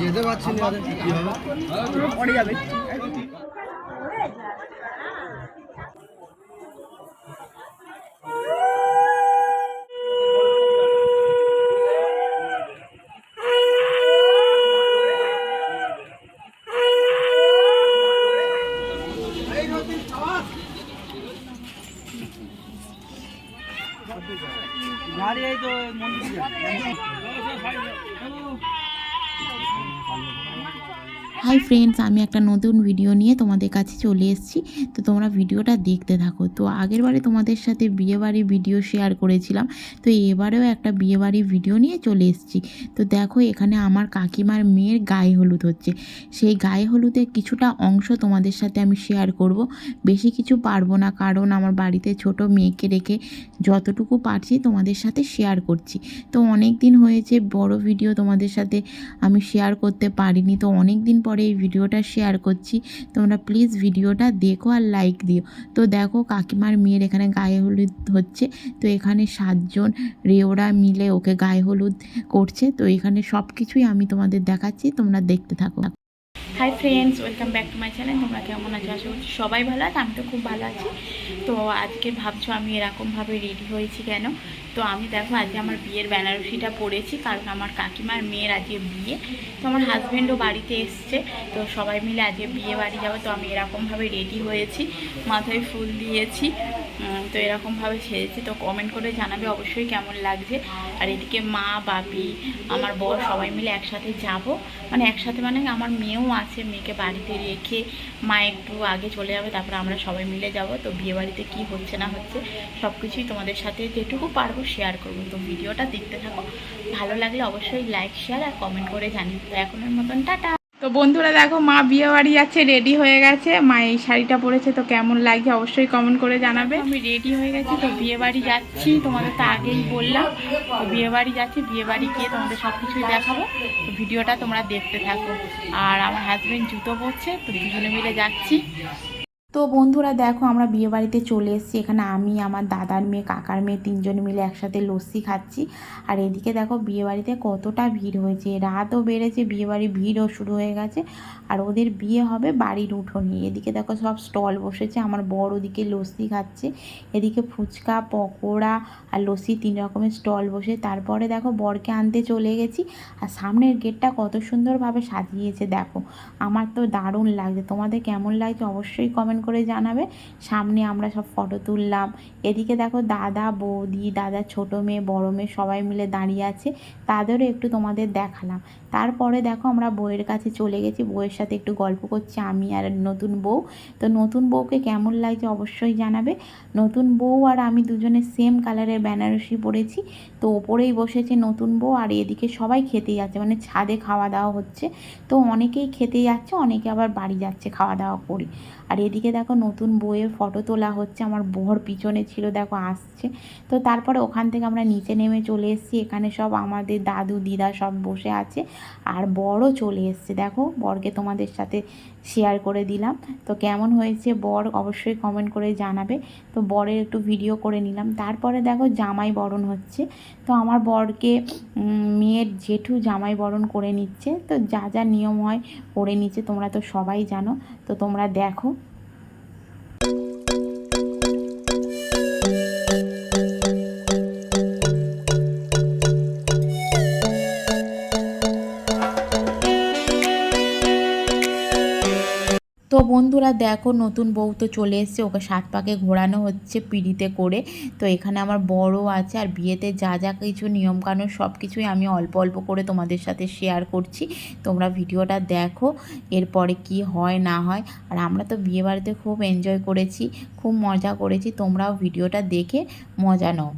যেতে পারছি না। আরে কি হবে পড়ে যাবে। ফ্রেন্ডস আমি একটা নতুন ভিডিও নিয়ে তোমাদের কাছে চলে এসেছি। তো তোমরা ভিডিওটা দেখতে থাকো। তো আগেরবারে তোমাদের সাথে বিয়েবাড়ির ভিডিও শেয়ার করেছিলাম। তো এবারেও একটা বিয়েবাড়ির ভিডিও নিয়ে চলে এসেছি। তো দেখো, এখানে আমার কাকিমার মেয়ের গায়ে হলুদ হচ্ছে। সেই গায়ে হলুদের কিছুটা অংশ তোমাদের সাথে আমি শেয়ার করব। বেশি কিছু পারব না, কারণ আমার বাড়িতে ছোট মেয়েকে রেখে যতটুকু পারছি তোমাদের সাথে শেয়ার করছি। তো অনেক দিন হয়েছে, বড় ভিডিও তোমাদের সাথে আমি শেয়ার করতে পারিনি। তো অনেক দিন পরে এই ভিডিওটা শেয়ার করছি। তোমরা প্লিজ ভিডিওটা দেখো আর লাইক দিও। তো দেখো কাকিমার মেয়ের এখানে গায়ে হলুদ হচ্ছে। তো এখানে সাতজন রেওরা মিলে ওকে গায়ে হলুদ করছে। তো এখানে সব কিছুই আমি তোমাদের দেখাচ্ছি। তোমরা দেখতে থাকো। Hi friends welcome back to my channel তোমরা কেমন আছো? আশা করছি সবাই ভালো আছে আমি তো খুব ভালো আছি। তো আজকে ভাবছ আমি এরকমভাবে রেডি হয়েছি কেন? তো আমি দেখো আজকে আমার বিয়ের বেনারসিটা পড়েছি কারণ আমার কাকিমার মেয়ের আজকে বিয়ে। তো আমার হাজব্যান্ডও বাড়িতে এসছে, তো সবাই মিলে আজকে বিয়ে বাড়ি যাব, তো আমি এরকমভাবে রেডি হয়েছি। মাথায় ফুল দিয়েছি তো এরকমভাবে সেরেছি তো কমেন্ট করে জানাবে অবশ্যই কেমন লাগছে। আর এদিকে মা, বাপি, আমার বর সবাই মিলে একসাথে যাব। মানে একসাথে মানে আমার মেয়েও আছে, মেয়েকে বাড়িতে রেখে মা একটু আগে চলে যাবে, তারপরে আমরা সবাই মিলে যাব। তো বিয়ে বাড়িতে কী হচ্ছে না হচ্ছে সব কিছুই তোমাদের সাথে যেটুকু পারব শেয়ার করব। তো ভিডিওটা দেখতে থাকো। ভালো লাগলে অবশ্যই লাইক শেয়ার আর কমেন্ট করে জানিও। তো এখনের মতন, টাটা! তো বন্ধুরা দেখো, মা বিয়ে বাড়ি যাচ্ছে রেডি হয়ে গেছে। মা এই শাড়িটা পরেছে, তো কেমন লাগছে অবশ্যই কমেন্ট করে জানাবে। আমি রেডি হয়ে গেছি, তো বিয়ে বাড়ি যাচ্ছি। তোমাদের তো আগেই বললাম, তো বিয়ে বাড়ি যাচ্ছি বিয়ে বাড়ি গিয়ে তোমাদের সব কিছুই দেখাবো। তো ভিডিওটা তোমরা দেখতে থাকো। আর আমার হাজব্যান্ড জুতো পরছে, তো দুজনে মিলে যাচ্ছি। তো বন্ধুরা দেখো, আমরা বিয়ে বাড়িতে চলে এসেছি। এখানে আমি, আমার দাদার মেয়ে, কাকার মেয়ে তিনজন মিলে একসাথে লস্যি খাচ্ছি। আর এদিকে দেখো, বিয়ে বাড়িতে কতটা ভিড় হয়েছে। রাতও বেড়েছে, বিয়ে বাড়ি ভিড়ও শুরু হয়ে গেছে। আর ওদের বিয়ে হবে বাড়ির উঠোনে এদিকে দেখো সব স্টল বসেছে, আমার বড় ওদিকে লস্যি খাচ্ছে, এদিকে ফুচকা, পকোড়া আর লস্যি তিন রকমের স্টল বসে। তারপরে দেখো বরকে আনতে চলে গেছি আর সামনের গেটটা কত সুন্দরভাবে সাজিয়েছে দেখো। আমার তো দারুণ লাগছে। তোমাদের কেমন লাগছে অবশ্যই কমেন্ট করে জানাবে। সামনে আমরা সব ফটো তুললাম। এদিকে দেখো দাদা, বৌদি, দাদা, ছোট মেয়ে, বড় মেয়ে সবাই মিলে দাঁড়িয়ে আছে। তাদেরও একটু তোমাদের দেখালাম। তারপরে দেখো আমরা বইয়ের কাছে চলে গেছি। বইয়ের একটু গল্প করছি আমি আর নতুন বউ। তো নতুন বউকে কেমন লাগছে অবশ্যই জানাবে। নতুন বউ আর আমি দুজনে সেম কালারের বেনারসি পরেছি। তো ওপরেই বসেছে নতুন বউ আর এদিকে সবাই খেতে যাচ্ছে মানে ছাদে খাওয়া দাওয়া হচ্ছে। তো অনেকেই খেতে যাচ্ছে, অনেকে আবার বাড়ি যাচ্ছে খাওয়া দাওয়া করে। আর এদিকে দেখো নতুন বইয়ের ফটো তোলা হচ্ছে, আমার বর পিছনে ছিল, দেখো আসছে। তো তারপরে ওখান থেকে আমরা নিচে নেমে চলে এসেছি, এখানে সব আমাদের দাদু, দিদা সব বসে আছে। আর বড়ও চলে এসছে, দেখো বরকে তোমাদের সাথে শেয়ার করে দিলাম। তো কেমন হয়েছে বর অবশ্যই কমেন্ট করে জানাবে। তো বরের একটু ভিডিও করে নিলাম। তারপরে দেখো জামাই বরণ হচ্ছে। তো আমার বরকে মেয়ের জেঠু জামাই বরণ করে নিচ্ছে। তো যা যা নিয়ম হয় করে নিচ্ছে, তোমরা তো সবাই জানো। তো তোমরা দেখো। বন্ধুরা, দেখো নতুন বউ তো চলে এসছে। ওকে সাত পাকে ঘোরানো হচ্ছে পিড়িতে করে। তো এখানে আমার বড় আছে আর বিয়েতে যা যা কিছু নিয়মকানুন সব কিছুই আমি অল্প অল্প করে তোমাদের সাথে শেয়ার করছি। তোমরা ভিডিওটা দেখো, এরপরে কি হয় না হয়। আর আমরা তো বিয়ে বাড়িতে খুব এনজয় করেছি, খুব মজা করেছি। তোমরাও ভিডিওটা দেখে মজা নাও।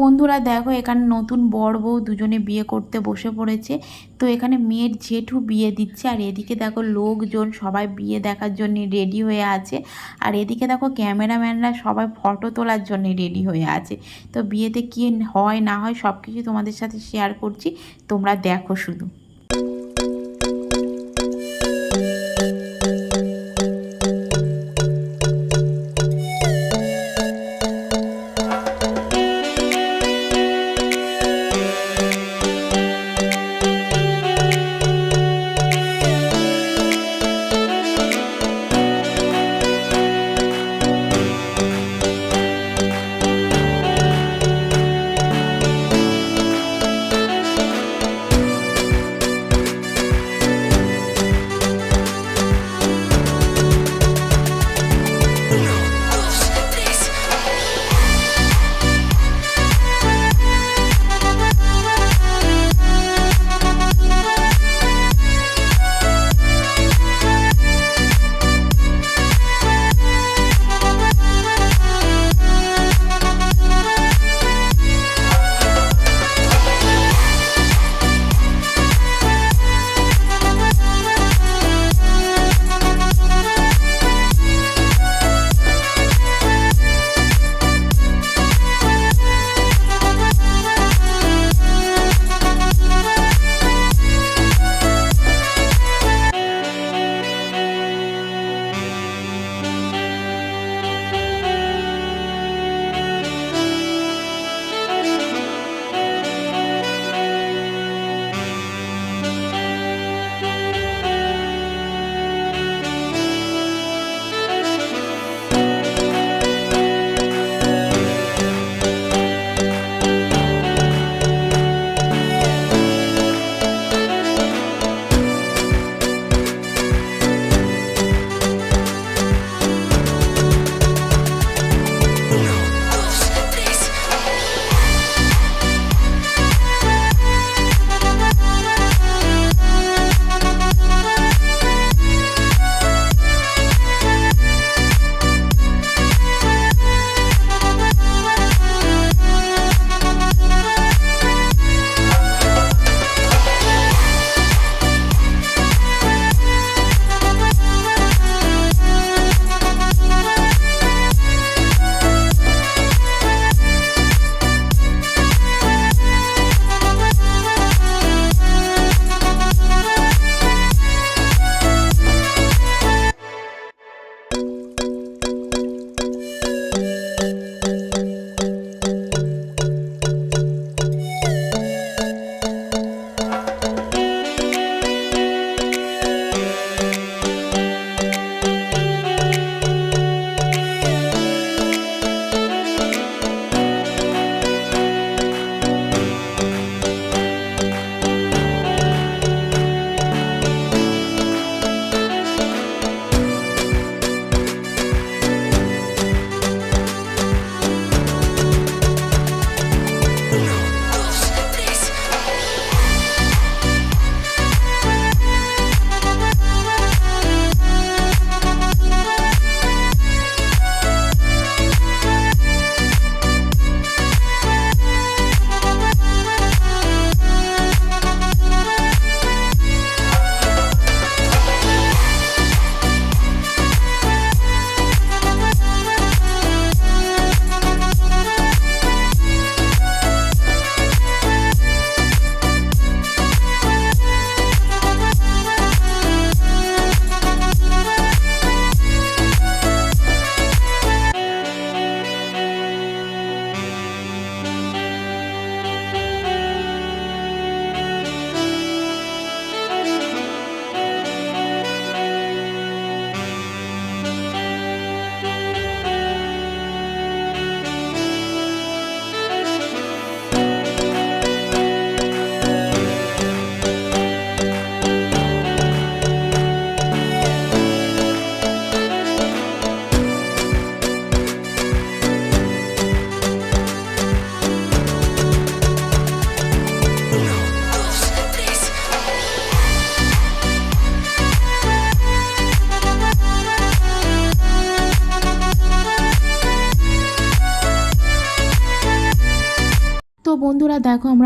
বন্ধুরা দেখো, এখানে নতুন বড় বউ দুজনে বিয়ে করতে বসে পড়েছে। তো এখানে মেয়ের জেঠু বিয়ে দিচ্ছে। আর এদিকে দেখো লোকজন সবাই বিয়ে দেখার জন্য রেডি হয়ে আছে। আর এদিকে দেখো ক্যামেরাম্যানরা সবাই ফটো তোলার জন্য রেডি হয়ে আছে। তো বিয়েতে কী হয় না হয় সব কিছু তোমাদের সাথে শেয়ার করছি। তোমরা দেখো শুধু।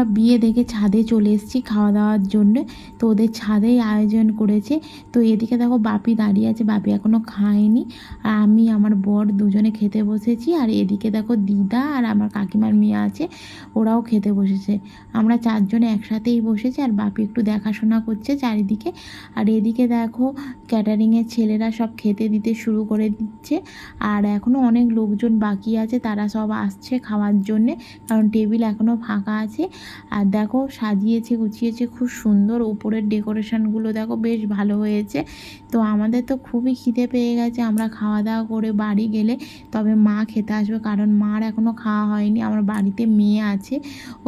আমরা বিয়ে দেখে ছাদে চলে এসেছি খাওয়া দাওয়ার জন্য। তো ওদের ছাদেই আয়োজন করেছে। তো এদিকে দেখো বাপি দাঁড়িয়ে আছে। বাপি এখনও খায়নি। আর আমি, আমার বর দুজনে খেতে বসেছি। আর এদিকে দেখো দিদা আর আমার কাকিমার মেয়ে আছে, ওরাও খেতে বসেছে। আমরা চারজনে একসাথেই বসেছি আর বাপি একটু দেখাশোনা করছে চারিদিকে। আর এদিকে দেখো ক্যাটারিংয়ের ছেলেরা সব খেতে দিতে শুরু করে দিচ্ছে। আর এখনও অনেক লোকজন বাকি আছে, তারা সব আসছে খাওয়ার জন্যে। কারণ টেবিল এখনও ফাঁকা আছে। আর দেখো, সাজিয়েছে, গুছিয়েছে, খুব সুন্দর উপরের ডেকোরেশনগুলো। দেখো, বেশ ভালো হয়েছে। তো আমাদের তো খুবই খিদে পেয়ে গেছে। আমরা খাওয়া দাওয়া করে বাড়ি গেলে তবে মা খেতে আসবে, কারণ মার এখনও খাওয়া হয়নি। আমার বাড়িতে মেয়ে আছে,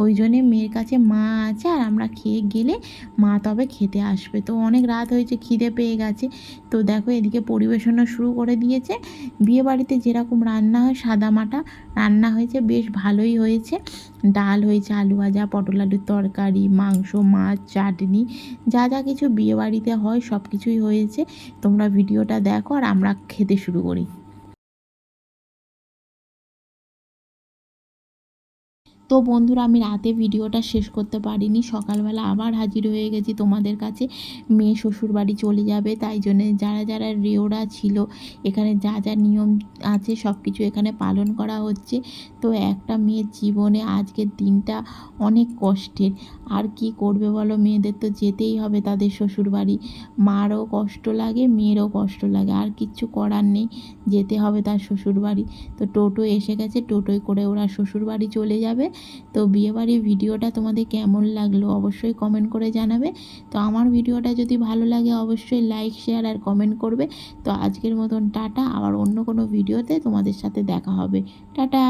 ওই জন্যে মেয়ের কাছে মা আছে আর আমরা খেয়ে গেলে মা তবে খেতে আসবে। তো অনেক রাত হয়েছে, খিদে পেয়ে গেছে। তো দেখো, এদিকে পরিবেশনা শুরু করে দিয়েছে। বিয়ে বাড়িতে যেরকম রান্না হয়, সাদা মাটা রান্না হয়েছে, বেশ ভালোই হয়েছে। ডাল হয়েছে, আলু ভাজা, পটল আলুর তরকারি, মাংস, মাছ, চাটনি, যা যা কিছু বিয়েবাড়িতে হয় সব কিছুই হয়েছে। তোমরা ভিডিওটা দেখো আর আমরা খেতে শুরু করি। তো বন্ধুরা, আমি রাতে ভিডিওটা শেষ করতে পারিনি। সকালবেলা আবার হাজির হয়ে গেছি তোমাদের কাছে। মেয়ে শ্বশুর বাড়ি চলে যাবে, তাই জন্যে যারা যারা রেওরা ছিল, এখানে যা যা নিয়ম আছে সব কিছু এখানে পালন করা হচ্ছে। তো একটা মেয়ের জীবনে আজকের দিনটা অনেক কষ্টের। আর কি করবে বলো? মেয়েদের তো যেতেই হবে তাদের শ্বশুর বাড়ি। মারও কষ্ট লাগে, মেয়েরও কষ্ট লাগে। আর কিচ্ছু করার নেই, যেতে হবে তার শ্বশুর বাড়ি। তো টোটো এসে গেছে, টোটোয় করে ওরা শ্বশুর বাড়ি চলে যাবে। তো বিয়েবাড়ির ভিডিওটা তোমাদের কেমন লাগল অবশ্যই কমেন্ট করে জানাবে। তো আমার ভিডিওটা যদি ভালো লাগে অবশ্যই লাইক শেয়ার আর কমেন্ট করবে। তো আজকের মতন টাটা, আবার অন্য কোনো ভিডিওতে তোমাদের সাথে দেখা হবে। টাটা!